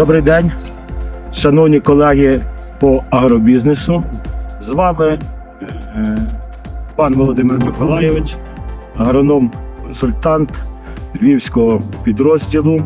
Добрий день, шановні колеги по агробізнесу. З вами е, пан Володимир Миколайович, агроном-консультант Львівського підрозділу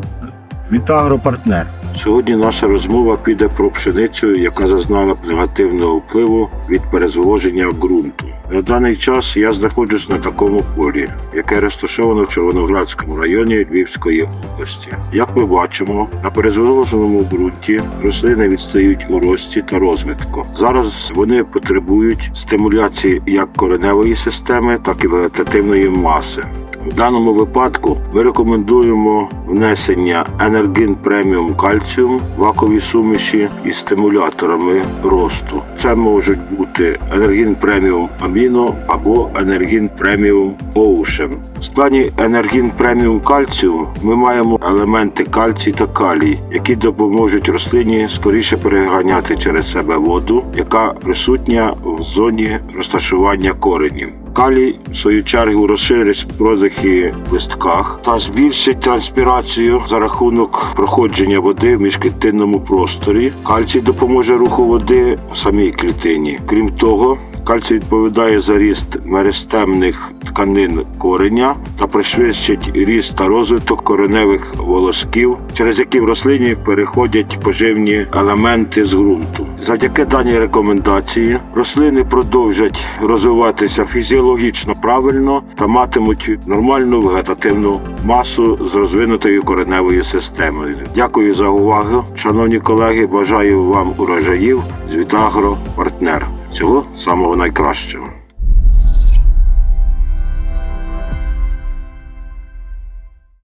Вітагропартнер. Сьогодні наша розмова піде про пшеницю, яка зазнала негативного впливу від перезволоження ґрунту. На даний час я знаходжусь на такому полі, яке розташовано в Червоноградському районі Львівської області. Як ми бачимо, на перезволоженому ґрунті рослини відстають у рості та розвитку. Зараз вони потребують стимуляції як кореневої системи, так і вегетативної маси. В даному випадку ми рекомендуємо внесення енергін преміум кальціум вакові суміші із стимуляторами росту. Це можуть бути енергін преміум аміно або енергін преміум оушен. В складі енергін преміум кальціум ми маємо елементи кальцій та калій, які допоможуть рослині скоріше переганяти через себе воду, яка присутня в зоні розташування коренів. Калій, в свою чергу, розширить продихи в листках та збільшить транспірацію за рахунок проходження води в міжклітинному просторі. Кальцій допоможе руху води в самій клітині. Крім того, Кальцій відповідає за ріст меристемних тканин кореня та пришвидшить ріст та розвиток кореневих волосків, через які в рослині переходять поживні елементи з ґрунту. Завдяки даній рекомендації рослини продовжать розвиватися фізіологічно правильно та матимуть нормальну вегетативну масу з розвинутою кореневою системою. Дякую за увагу, шановні колеги. Бажаю вам урожаїв з Вітагро партнер. Всього самого найкращого.